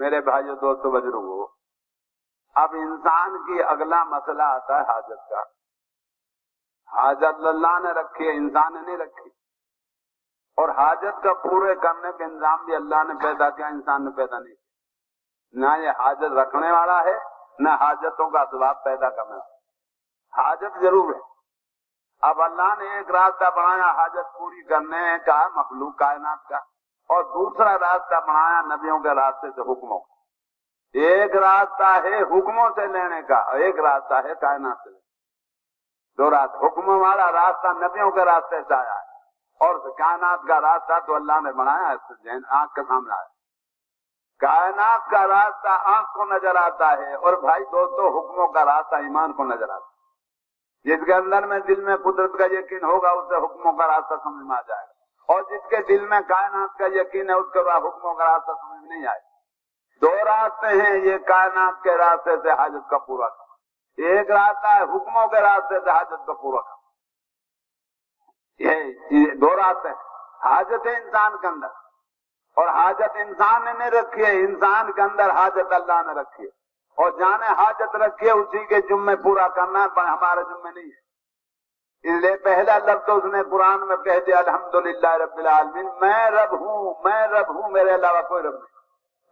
میرے بھائیو، دوستو، بزرگو، اب انسان کی اگلا مسئلہ آتا ہے حاجت کا۔ حاجت اللہ نے رکھی ہے انسان نے نہیں رکھی۔ اور حاجت کا پورے کرنے کا انظام بھی اللہ نے پیدا کیا، انسان نے پیدا نہیں کیا۔ نہ یہ حاجت رکھنے والا ہے، نہ حاجتوں کا سواب پیدا کرنے والا۔ حاجت ضرور ہے۔ اب اللہ نے ایک راستہ بنایا، حاجت پوری کرنے کا، مخلوق کائنات کا۔ اور دوسرا راستہ بنایا نبیوں کے راستے سے حکموں ایک راستہ ہے حکموں سے لینے کا اور ایک راستہ ہے کائنات سے لینے دو راستہ حکموں والا راستہ نبیوں کے راستے سے آیا ہے۔ اور کائنات کا راستہ تو اللہ نے بنایا ہے آنکھ کے سامنے آیا کائنات کا راستہ آنکھ کو نظر آتا ہے اور بھائی دوستو، حکموں کا راستہ ایمان کو نظر آتا ہے۔ جس کے اندر میں دل میں قدرت کا یقین ہوگا، اسے حکموں کا راستہ سمجھ میں آ جائے گا۔ اور جس کے دل میں کائنات کا یقین ہے، اس کے بعد حکم کا راستہ سمجھ نہیں آئے۔ دو راستے ہیں، یہ کائنات کے راستے سے حاجت کا پورا کرنا ایک راستہ ہے حکموں کے راستے سے حاجت کا پورا کرنا یہ دو راستے ہیں۔ حاجت ہے انسان کے اندر۔ اور حاجت انسان نے نہیں رکھی ہے، انسان کے اندر حاجت اللہ نے رکھی ہے۔ اور جانے حاجت رکھی ہے، اسی کے جمے پورا کرنا ہمارے جمے نہیں ہے۔ اس لیے پہلا لفظ اس نے قرآن میں کہہ دیا، الحمدللہ رب العالمین، میں رب ہوں، میں رب ہوں، میرے علاوہ کوئی رب نہیں۔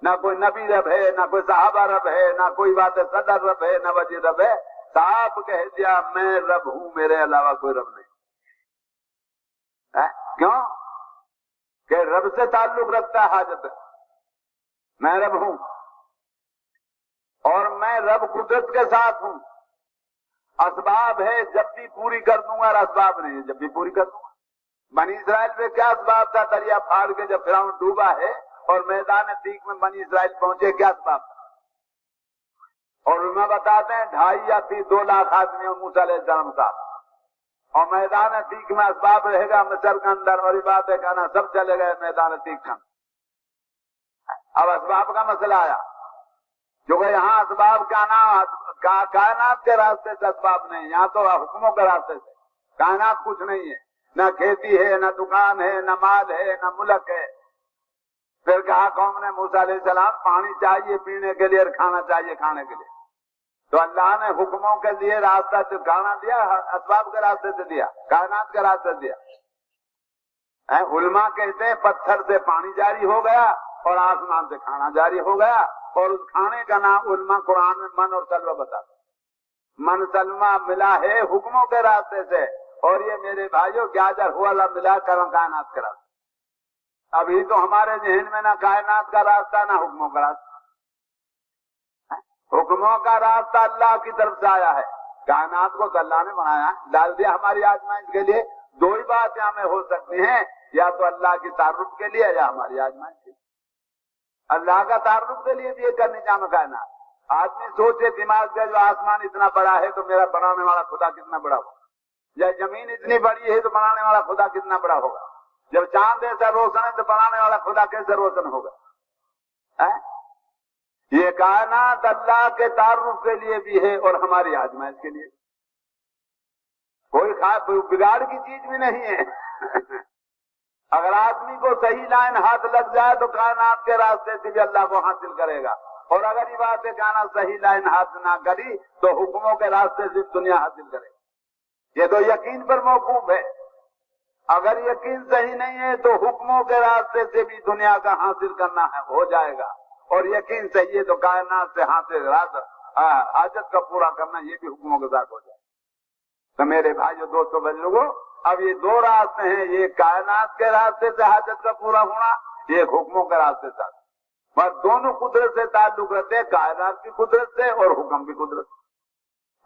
نہ کوئی نبی رب ہے، نہ کوئی صحابہ رب ہے، نہ کوئی بات صدر رب ہے، نہ وزیر رب ہے۔ صاحب کہہ دیا، میں رب ہوں، میرے علاوہ کوئی رب نہیں۔ کیوں؟ کہ رب سے تعلق رکھتا ہے حاجت۔ میں رب ہوں اور میں رب قدرت کے ساتھ ہوں۔ اسباب ہے جب بھی پوری کر دوں گا اور اسباب نہیں ہے، جب بھی پوری کر دوں گا۔ بنی اسرائیل میں کیا اسباب تھا؟ دریا پھاڑ کے جب فراؤن ڈوبا ہے اور میدان تیک میں بنی اسرائیل پہنچے، کیا اسباب تھا؟ اور میں بتاتے ہیں ڈھائی یا تین دو لاکھ آدمی اور موسیٰ علیہ السلام کا۔ اور میدان تیک میں اسباب رہے گا، مصر کا اندر بڑی بات ہے، کہنا سب چلے گئے میدان تیک کا۔ اب اسباب کا مسئلہ آیا۔ جو کہ یہاں اسباب کا نام کائنات کے راستے سے اسباب نہیں، یہاں تو حکموں کے راستے سے۔ کائنات کچھ نہیں ہے۔ نہ کھیتی ہے، نہ دکان ہے، نہ مال ہے، نہ ملک ہے۔ پھر کہا قوم نے موسا علیہ السلام، پانی چاہیے پینے کے لیے اور کھانا چاہیے کھانے کے لیے۔ تو اللہ نے حکموں کے لیے راستہ کھانا دیا، اسباب کے راستے سے دیا، کائنات کے راستے سے دیا۔ علماء کہتے ہیں، پتھر سے پانی جاری ہو گیا اور آسمان سے کھانا جاری ہو گیا۔ اور اس کھانے کا نام علماء قرآن میں من اور سلوہ بتا من سلمہ ملا ہے حکموں کے راستے سے، اور یہ میرے بھائیوں گیاجر ہوا اللہ ملا کر کائنات کرا۔ ابھی تو ہمارے ذہن میں نہ کائنات کا راستہ، نہ حکموں کا راستہ۔ حکموں کا راستہ اللہ کی طرف سے آیا ہے۔ کائنات کو اللہ نے بنایا۔ ڈال دیا ہماری آزمائش کے لیے۔ دو ہی باتیں ہمیں ہو سکتی ہیں، یا تو اللہ کی تعارف کے لیے یا ہماری آزمائش کے لیے۔ اللہ کا تعلق کے لیے دیے کرنے جانا کہنا آدمی سوچے دماغ کا جو آسمان اتنا بڑا ہے تو میرا بنانے والا خدا کتنا بڑا ہوگا۔ یا زمین اتنی بڑی ہے تو بنانے والا خدا کتنا بڑا ہوگا۔ جب چاند ایسا روشن ہے تو بنانے والا خدا کیسے روشن ہوگا؟ یہ کائنات اللہ کے تعارف کے لیے بھی ہے اور ہماری آزمائش کے لیے۔ کوئی خاص بگاڑ کی چیز بھی نہیں ہے۔ اگر آدمی کو صحیح لائن ہاتھ لگ جائے تو کائنات کے راستے سے بھی اللہ کو حاصل کرے گا۔ اور اگر یہ عبادت کہنا صحیح لائن ہاتھ نہ کری تو حکموں کے راستے سے دنیا حاصل کرے۔ گا یہ تو یقین پر موقوف ہے۔ اگر یقین صحیح نہیں ہے تو حکموں کے راستے سے بھی دنیا کا حاصل کرنا ہے، ہو جائے گا۔ اور یقین صحیح ہے تو کائنات سے حاصل حاجت کا پورا کرنا یہ بھی حکموں کے ساتھ ہو جائے۔ گا تو میرے بھائی دوستوں بزرگوں اب یہ دو راستے ہیں، یہ کائنات کے راستے سے حاجت کا پورا ہونا، یہ حکموں کے راستے سے۔ پر دونوں قدرت سے تعلق رہتے ہیں، کائنات کی قدرت سے اور حکم کی قدرت سے۔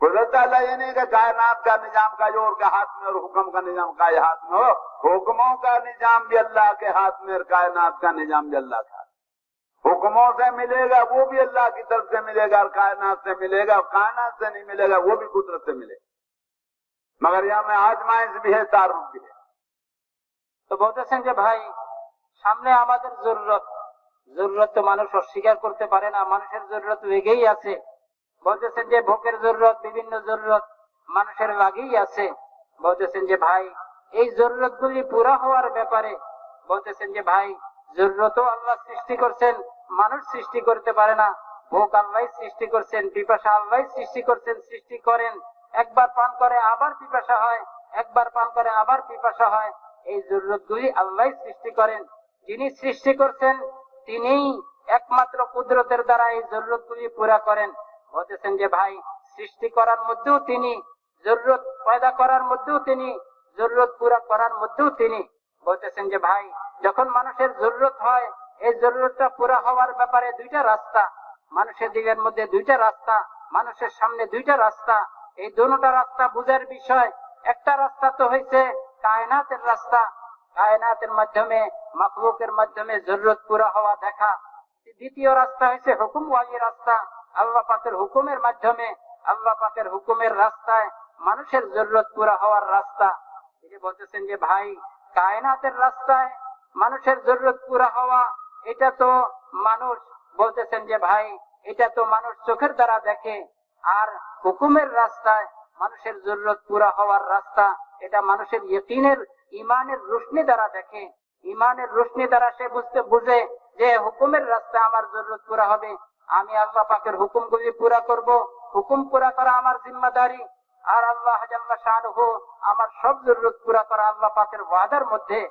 قدرت اللہ یہ نہیں کہ کائنات کا نظام کا اور کے ہاتھ میں اور حکم کا نظام کا یہ ہاتھ میں ہو، حکموں کا نظام بھی اللہ کے ہاتھ میں اور کائنات کا نظام بھی اللہ کا ہاتھ حکموں سے ملے گا، وہ بھی اللہ کی طرف سے ملے گا اور کائنات سے ملے گا، اور کائنات سے نہیں ملے گا، وہ بھی قدرت سے ملے گا۔ मगर यहाँ में आजमाइश भी है तारुफ भी है তো বলতেছেন যে ভাই সামনে আমাদের জরুরত জরুরত তো মানুষ অস্বীকার করতে পারে না মানুষের জরুরত লেগেই আছে বলতেছেন যে ভোগের জরুরত বিভিন্ন জরুরত মানুষের লাগেই আছে বলতেছেন যে ভাই এই জরুরত গুলি পুরা হওয়ার ব্যাপারে বলতেছেন যে ভাই জরুরতও আল্লাহ সৃষ্টি করছেন মানুষ সৃষ্টি করতে পারে না ভোগ আল্লাহ সৃষ্টি করছেন পিপাসা আল্লাহ সৃষ্টি করছেন সৃষ্টি করেন একবার পান করে আবার পিপাসা হয়, একবার পান করে আবার পিপাসা হয়। এই জরুরত গুলি আল্লাহ সৃষ্টি করেন। যিনি সৃষ্টি করছেন, তিনিই একমাত্র কুদরতের দ্বারা এই জরুরত গুলি পুরা করেন। বলতেছেন যে, ভাই, সৃষ্টি করার মধ্যেও তিনি জরুরত পয়দা করার মধ্যেও তিনি জরুরত পুরা করার মধ্যেও তিনি। বলতেছেন যে, ভাই, যখন মানুষের জরুরত হয়, এই জরুরতটা পুরা হওয়ার ব্যাপারে দুইটা রাস্তা। মানুষের দিকের মধ্যে দুইটা রাস্তা, মানুষের সামনে দুইটা রাস্তা এই দুটা রাস্তা বুঝার বিষয়। একটা রাস্তা তো হয়েছে কায়নাতের রাস্তা। কায়নাতের মাধ্যমে, মখলুকের মাধ্যমে জরুরত পুরা হওয়া দেখা। দ্বিতীয় রাস্তা হয়েছে হুকুম ওয়ালি রাস্তা। আল্লাহ পাকের হুকুমের মাধ্যমে, আল্লাহ পাকের হুকুমের রাস্তায় মানুষের জরুরত পুরা হওয়ার রাস্তা। তিনি বলতেছেন যে, ভাই, কায়নাতের রাস্তায় মানুষের জরুরত পুরা হওয়া, এটা তো মানুষ, বলতেছেন যে, ভাই, এটা তো মানুষ চোখের দ্বারা দেখে। আর হুকুমের রাস্তায় মানুষের জরুরত পুরা হওয়ার রাস্তা, এটা মানুষের ইয়কিনের, ইমানের রোশনি দ্বারা দেখে। ইমানের রোশনি দ্বারা সে বুঝতে বুঝে যে হুকুমের রাস্তায় আমার জরুরত পুরা হবে। আমি আল্লাহ পাকের হুকুমগুলি পুরা করব। হুকুম পুরা করা আমার জিম্মাদারি। আর আল্লাহ শাহরুহ আমার সব জরুরত পুরা করা আল্লাহ পাকের ওয়াদার মধ্যে।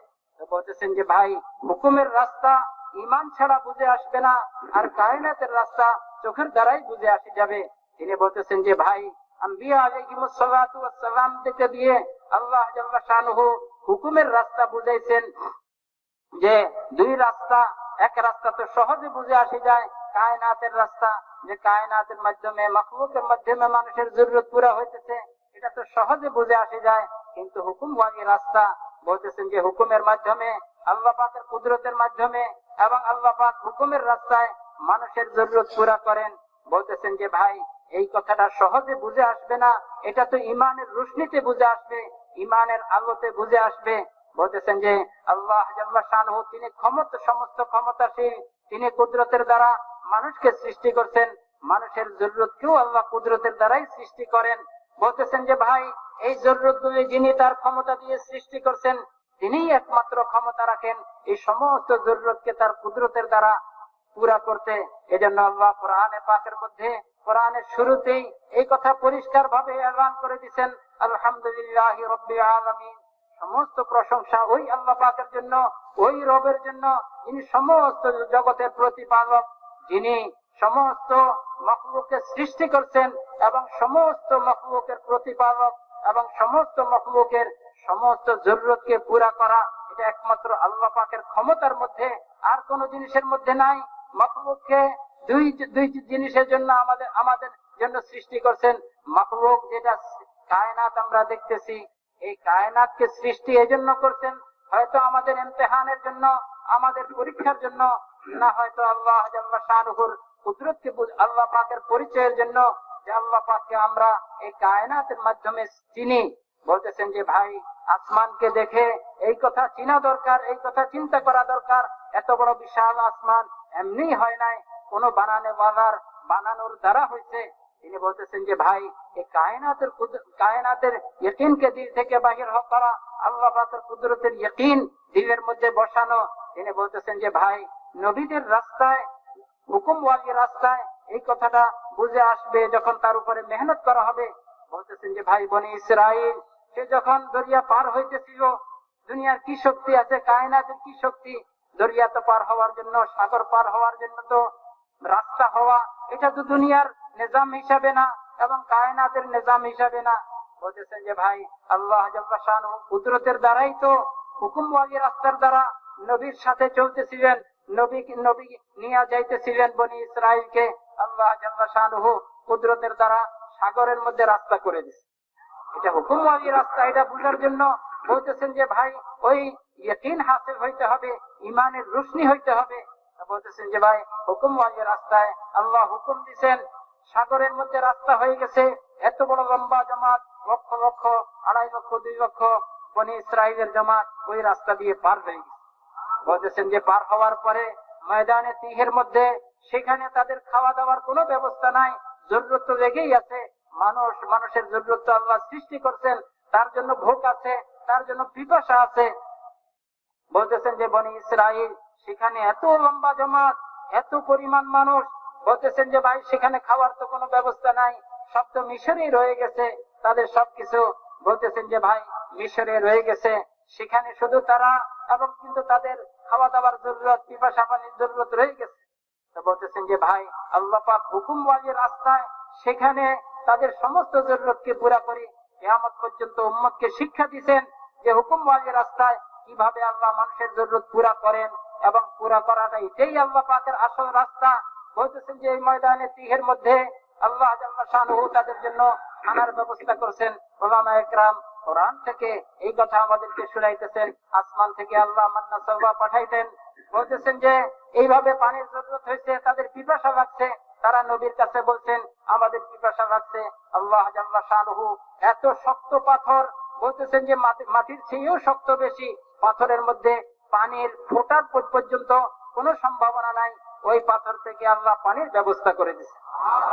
বলতেছেন যে, ভাই, হুকুমের রাস্তা ইমান ছাড়া বুঝে আসবে না। আর কায়নাতের রাস্তা চোখের দ্বারাই বুঝে আসে যাবে। তিনি বলতেছেন যে, ভাই থেকে দিয়ে আল্লাহ হুকুমের রাস্তা বুঝাইছেন যে, দুই রাস্তা, এক রাস্তা তো সহজে বুঝে আসে যায়, কায়নাতের রাস্তা, যে কায়নাতের মাধ্যমে, মখলুকের মাধ্যমে মানুষের জরুরত পুরা হইতেছে, এটা তো সহজে বুঝে আসে যায়, কিন্তু হুকুম ওয়ালি রাস্তা বলতেছেন যে, হুকুমের মাধ্যমে, আল্লাহ পাকের কুদরতের মাধ্যমে এবং আল্লাহ হুকুমের রাস্তায় মানুষের জরুরত পুরা করেন, বলতেছেন যে, ভাই এই কথাটা সহজে বুঝে আসবে না। এটা তো ইমানের রোশনিতে বুঝে আসবে, ইমানের আলোতে বুঝে আসবে। বলতেছেন যে, আল্লাহ শাহ তিনি ক্ষমতা, সমস্ত ক্ষমতাশীল, তিনি কুদরতের দ্বারা মানুষকে সৃষ্টি করছেন। মানুষের জরুরত কেউ আল্লাহ কুদরতের দ্বারাই সৃষ্টি করেন। বলতেছেন যে, ভাই, এই জরুরত গুলি যিনি তার ক্ষমতা দিয়ে সৃষ্টি করছেন, তিনিই একমাত্র ক্ষমতা রাখেন। এই সমস্ত জরুরতকে তার কুদরতের দ্বারা পুরা করতে। এজন্য আল্লাহ কোরআনে পাকের মধ্যে কোরআনের শুরুতেই এই কথা পরিষ্কার ভাবে এলান করে দিচ্ছেন আলহামদুলিল্লাহ রব্বি আলমিন। সমস্ত প্রশংসা ওই আল্লাহ পাকের জন্য, ওই রবের জন্য, যিনি সমস্ত জগতের প্রতিপালক, যিনি সমস্ত মখলুককে সৃষ্টি করছেন এবং সমস্ত মখলুকের প্রতিপালক এবং সমস্ত মখলুকের সমস্ত জরুরতকে পুরা করা, এটা একমাত্র আল্লাহ পাকের ক্ষমতার মধ্যে আর কোন জিনিসের মধ্যে নাই। মখলুককে দুই দুই জিনিসের জন্য আমাদের আমাদের জন্য সৃষ্টি করছেন মখলুক, যেটা কায়নাত আমরা দেখতেছি। এই সৃষ্টি করছেন, হয়তো আমাদের জন্য, আমাদের পরীক্ষার জন্য, না হয়তো আল্লাহ আল্লাহ পাকের পরিচয়ের জন্য যে আল্লাহ পাককে আমরা এই কায়নাতের মাধ্যমে চিনি। বলতেছেন যে, ভাই, আসমানকে দেখে এই কথা চিনা দরকার, এই কথা চিন্তা করা দরকার। এত বড় বিশাল আসমান এমনি হয় নাই। কোন বানানে বাজার, বানানোর দ্বারা হয়েছে। তিনি বলতেছেন যে, ভাই, এই কায়নাতের কায়নাতের ইয়কিনকে দিল থেকে বাহির করা আল্লাহ কুদরতের ইয়কিন দিলের মধ্যে বসানো। তিনি বলতেছেন যে, ভাই, নবীদের রাস্তায় হুকুমওয়ালি রাস্তায় এই কথাটা বুঝে আসবে যখন তার উপরে মেহনত করা হবে। বলতেছেন যে, ভাই, বনি ইসরাইল সে যখন দরিয়া পার হইতেছিল, দুনিয়ার কি শক্তি আছে? কায়নাতের কি শক্তি? দরিয়া তো পার হওয়ার জন্য, সাগর পার হওয়ার জন্য তো রাস্তা হওয়া, এটা তো দুনিয়ার নিজাম হিসাবে না এবং কায়নাতের নিজাম হিসাবে না। বলতেছেন যে, ভাই, আল্লাহ কুদরতের দ্বারাই তো হুকুমওয়ালি রাস্তার দ্বারা নবীর সাথে চলতেছিলেন, নবী নবী নিয়ে যাইতেছিলেন বনি ইসরায়েলকে আল্লাহ শাহ কুদরতের দ্বারা সাগরের মধ্যে রাস্তা করে দিচ্ছে এটা হুকুমওয়ালি রাস্তা, এটা বুঝার জন্য বলতেছেন যে, ভাই, ওই হাসিল হইতে হবে ইমানের রোশনি হইতে হবে বলতেছেন যে ভাই হুকুমওয়ালি রাস্তায়, আল্লাহ হুকুম দিচ্ছেন সাগরের মধ্যে রাস্তা হয়ে গেছে, এত বড় লম্বা জামাত, লক্ষ লক্ষ, আড়াই লক্ষ, দুই লক্ষ বনি ইসরায়েলের জামাত ওই রাস্তা দিয়ে পার হয়ে গেছে। বলতেছেন যে পার হওয়ার পরে ময়দানে তিহের মধ্যে, সেখানে তাদের খাওয়া দাওয়ার কোনো ব্যবস্থা নাই, জরুরত তো লেগেই আছে। মানুষ, মানুষের জরুরত আল্লাহ সৃষ্টি করছেন, তার জন্য ভোগ আছে, তার জন্য পিপাসা আছে। বলতেছেন যে বনি ইসরায়েল সেখানে এত লম্বা জমাত এত পরিমাণ মানুষ, বলতেছেন যে ভাই, সেখানে খাওয়ার তো কোনো ব্যবস্থা নাই, সব তো মিশরেই রয়ে গেছে, তাদের সবকিছু বলতেছেন যে ভাই, মিশরে রয়ে গেছে, সেখানে শুধু তারা এবং কিন্তু তাদের খাওয়া দাওয়ার জরুরত পিপাসা পানির জরুরত রয়ে গেছে। তো বলতেছেন যে ভাই, আল্লাহ পাক হুকুম ওয়াজির রাস্তায় সেখানে তাদের সমস্ত জরুরতকে পুরা করি কেয়ামত পর্যন্ত উম্মতকে শিক্ষা দিছেন যে হুকুম ওয়াজির রাস্তায় কীভাবে আল্লাহ মানুষের জরুরত পুরা করেন এবং পুরা করাটা এটাই আল্লাহ পাকের আসল রাস্তা, বলতেছেন যে এই ময়দানে তিহের মধ্যে আল্লাহ শাহরুহ তাদের জন্য খানার ব্যবস্থা করছেন। ওলামা একরাম কোরআন থেকে এই কথা আমাদেরকে শুনাইতেছেন, আসমান থেকে আল্লাহ মান্না সাল্লাহ পাঠাইতেন। বলতেছেন যে এইভাবে পানির জরুরত হয়েছে তাদের পিপাসা লাগছে। তারা নবীর কাছে বলছেন, আমাদের পিপাসা লাগছে। আল্লাহ জাল্লা শাহরুহু এত শক্ত পাথর। বলতেছেন যে মাটির চেয়েও শক্ত বেশি। পাথরের মধ্যে পানির ফোটার পর্যন্ত কোনো সম্ভাবনা নাই। ওই পাথর থেকে আল্লাহ পানির ব্যবস্থা করে দিচ্ছে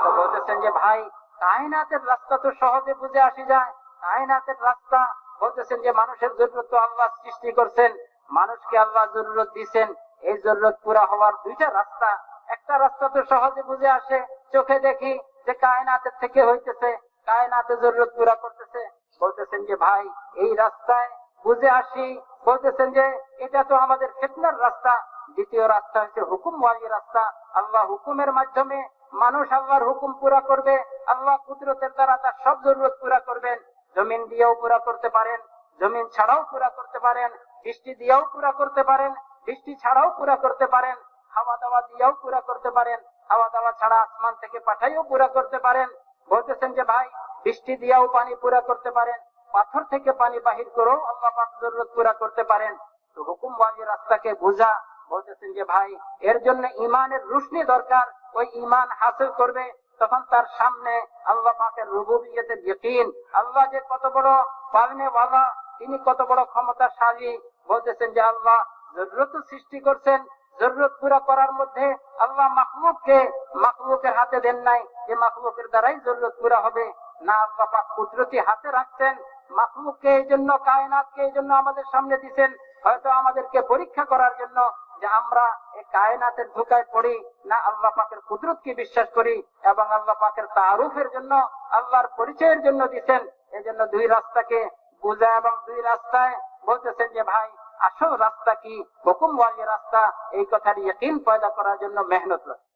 তো বলতেছেন যে, ভাই, কায়নাতের রাস্তা তো সহজে বুঝে আসি যায়। কায়নাতের রাস্তা বলতেছেন যে, মানুষের জরুরত তো আল্লাহ সৃষ্টি করছেন। মানুষকে আল্লাহ জরুরত দিছেন। এই জরুরত পুরা হওয়ার দুইটা রাস্তা। একটা রাস্তা তো সহজে বুঝে আসে। চোখে দেখি যে, কায়নাতের থেকে হইতেছে। কায়নাতে জরুরত পুরা করতেছে। বলতেছেন যে, ভাই, এই রাস্তায় বুঝে আসি, বলতেছেন যে, এটা তো আমাদের ফেতনার রাস্তা। দ্বিতীয় রাস্তা হচ্ছে হুকুম ওয়ালি রাস্তা। আল্লাহ হুকুমের মাধ্যমে মানুষ আল্লাহর হুকুম পুরা করবে। আল্লাহ কুদরতের দ্বারা তার সব জরুরত পুরা করবেন। জমিন দিয়েও পুরা করতে পারেন, জমিন ছাড়াও পুরা করতে পারেন, বৃষ্টি দিয়েও পুরা করতে পারেন, বৃষ্টি ছাড়াও পুরা করতে পারেন খাওয়া দাওয়া দিয়েও পুরা করতে পারেন খাওয়া দাওয়া ছাড়া আসমান থেকে পাঠাইও পুরা করতে পারেন। বলতেছেন যে, ভাই, বৃষ্টি দিয়েও পানি পুরা করতে পারেন। পাথর থেকে পানি বাহির করেও আল্লাহ পাক জরুরত পুরা করতে পারেন। তো হুকুম বাণী রাস্তাকে বোঝা, বলতেছেন যে, ভাই, এর জন্য ইমানের রুশনি দরকার। ওই ইমান হাসিল করবে, তখন তার সামনে আল্লাহ পাকের রুবুবিয়তের ইয়কিন। আল্লাহ যে কত বড় পালনে ওয়ালা তিনি কত বড় ক্ষমতাশালী। বলতেছেন যে, আল্লাহ, জরুরত সৃষ্টি করছেন। জরুরত পুরা করার মধ্যে আল্লাহ মাহমুদকে মাহমুকের হাতে দেন নাই। যে মাহমুকের দ্বারাই জরুরত পুরা হবে। না, আল্লাহ পাক কুদরতি হাতে রাখছেন। মাহমুককে এই জন্য, কায়নাতকে এই জন্য আমাদের সামনে দিছেন। হয়তো আমাদেরকে পরীক্ষা করার জন্য যে আমরা এই কায়নাতের ধোকায় পড়ি, না আল্লাহ পাকের কুদরতকে বিশ্বাস করি এবং আল্লাহ পাকের তারুফের জন্য, আল্লাহর পরিচয়ের জন্য দিছেন। এই জন্য দুই রাস্তাকে বুঝা এবং দুই রাস্তায় বলতেছেন যে, ভাই, আসল রাস্তা কি? হুকুম ওয়ালি রাস্তা? এই কথার ইয়কিন পয়দা করার জন্য মেহনত লাগে।